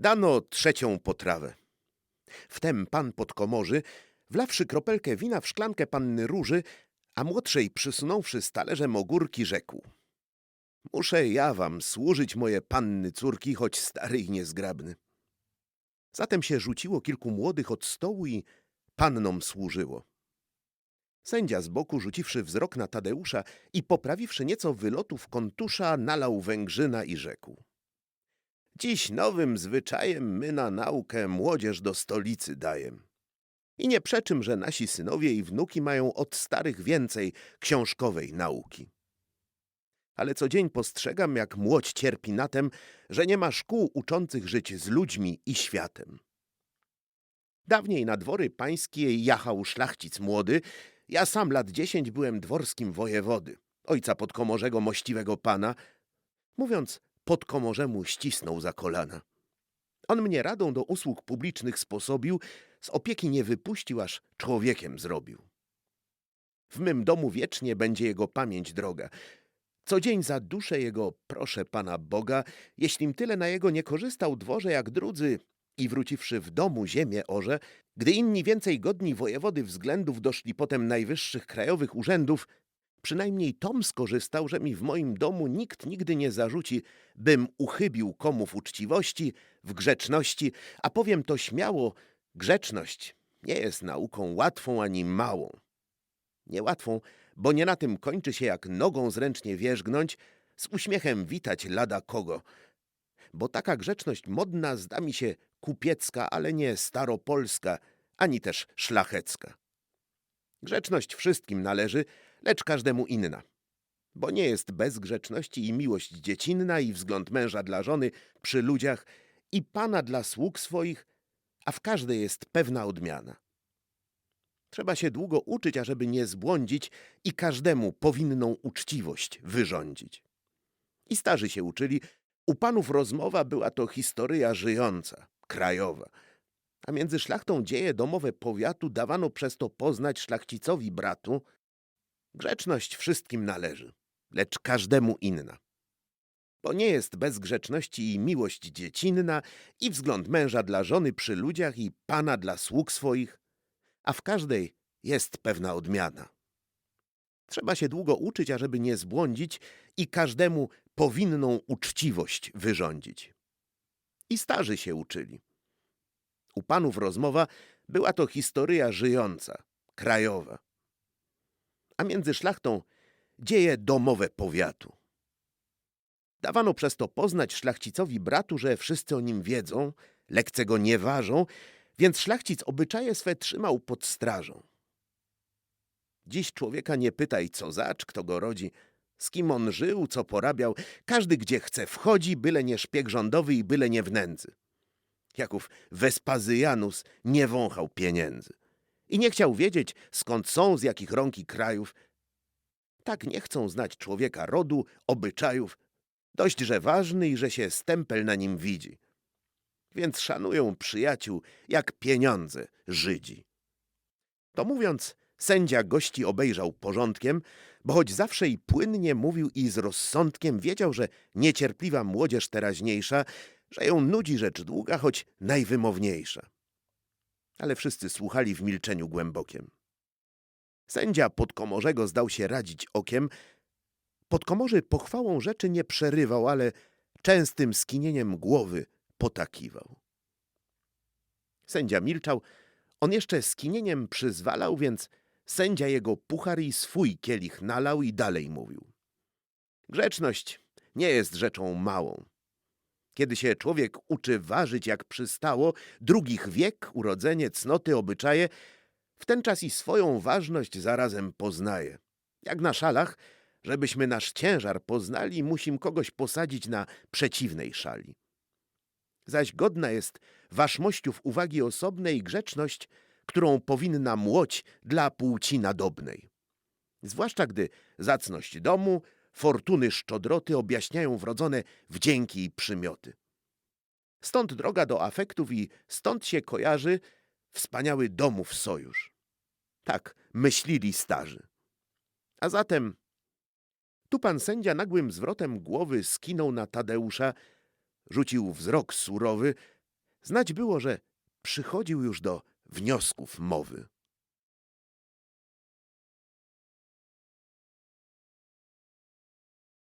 Dano trzecią potrawę. Wtem pan podkomorzy, wlawszy kropelkę wina w szklankę panny Róży, a młodszej przysunąwszy z talerzem ogórki, rzekł. Muszę ja wam służyć, moje panny córki, choć stary i niezgrabny. Zatem się rzuciło kilku młodych od stołu i pannom służyło. Sędzia z boku, rzuciwszy wzrok na Tadeusza i poprawiwszy nieco wylotów kontusza, nalał węgrzyna i rzekł. Dziś nowym zwyczajem my na naukę młodzież do stolicy dajem. I nie przeczym, że nasi synowie i wnuki mają od starych więcej książkowej nauki. Ale co dzień postrzegam, jak młodź cierpi na tem, że nie ma szkół uczących żyć z ludźmi i światem. Dawniej na dwory pańskie jachał szlachcic młody, ja sam lat dziesięć byłem dworskim wojewody, ojca podkomorzego mościwego pana. Mówiąc, podkomorzemu ścisnął za kolana. On mnie radą do usług publicznych sposobił, z opieki nie wypuścił, aż człowiekiem zrobił. W mym domu wiecznie będzie jego pamięć droga. Co dzień za duszę jego proszę Pana Boga, jeślim tyle na jego nie korzystał dworze jak drudzy i wróciwszy w domu ziemię orze, gdy inni więcej godni wojewody względów doszli potem najwyższych krajowych urzędów, przynajmniej tom skorzystał, że mi w moim domu nikt nigdy nie zarzuci, bym uchybił komu w uczciwości, w grzeczności, a powiem to śmiało, grzeczność nie jest nauką łatwą ani małą. Niełatwą, bo nie na tym kończy się jak nogą zręcznie wierzgnąć, z uśmiechem witać lada kogo. Bo taka grzeczność modna zda mi się kupiecka, ale nie staropolska, ani też szlachecka. Grzeczność wszystkim należy, lecz każdemu inna. Bo nie jest bez grzeczności i miłość dziecinna, i wzgląd męża dla żony przy ludziach, i pana dla sług swoich, a w każdej jest pewna odmiana. Trzeba się długo uczyć, ażeby nie zbłądzić i każdemu powinną uczciwość wyrządzić. I starzy się uczyli, u panów rozmowa była to historyja żyjąca, krajowa. A między szlachtą dzieje domowe powiatu dawano przez to poznać szlachcicowi bratu. Grzeczność wszystkim należy, lecz każdemu inna. Bo nie jest bez grzeczności i miłość dziecinna, i wzgląd męża dla żony przy ludziach, i pana dla sług swoich, a w każdej jest pewna odmiana. Trzeba się długo uczyć, ażeby nie zbłądzić i każdemu powinną uczciwość wyrządzić. I starzy się uczyli. U panów rozmowa była to historyja żyjąca, krajowa. A między szlachtą dzieje domowe powiatu. Dawano przez to poznać szlachcicowi bratu, że wszyscy o nim wiedzą, lekce go nie ważą, więc szlachcic obyczaje swe trzymał pod strażą. Dziś człowieka nie pytaj, co zacz, kto go rodzi, z kim on żył, co porabiał. Każdy gdzie chce wchodzi, byle nie szpieg rządowy i byle nie w nędzy. Jaków Wespazyjanus nie wąchał pieniędzy. I nie chciał wiedzieć, skąd są, z jakich rąk i krajów. Tak nie chcą znać człowieka rodu, obyczajów. Dość, że ważny i że się stempel na nim widzi. Więc szanują przyjaciół jak pieniądze Żydzi. To mówiąc, sędzia gości obejrzał porządkiem, bo choć zawsze i płynnie mówił i z rozsądkiem wiedział, że niecierpliwa młodzież teraźniejsza, że ją nudzi rzecz długa, choć najwymowniejsza. Ale wszyscy słuchali w milczeniu głębokiem. Sędzia podkomorzego zdał się radzić okiem. Podkomorzy pochwałą rzeczy nie przerywał, ale częstym skinieniem głowy potakiwał. Sędzia milczał, on jeszcze skinieniem przyzwalał, więc sędzia jego puchar i swój kielich nalał i dalej mówił. Grzeczność nie jest rzeczą małą. Kiedy się człowiek uczy ważyć jak przystało, drugich wiek, urodzenie, cnoty, obyczaje, w ten czas i swoją ważność zarazem poznaje. Jak na szalach, żebyśmy nasz ciężar poznali, musim kogoś posadzić na przeciwnej szali. Zaś godna jest waszmościów uwagi osobnej grzeczność, którą powinna młoć dla płci nadobnej. Zwłaszcza gdy zacność domu, fortuny szczodroty objaśniają wrodzone wdzięki i przymioty. Stąd droga do afektów i stąd się kojarzy wspaniały domów sojusz. Tak myślili starzy. A zatem tu pan sędzia nagłym zwrotem głowy skinął na Tadeusza, rzucił wzrok surowy, Znać było, że przychodził już do wniosków mowy.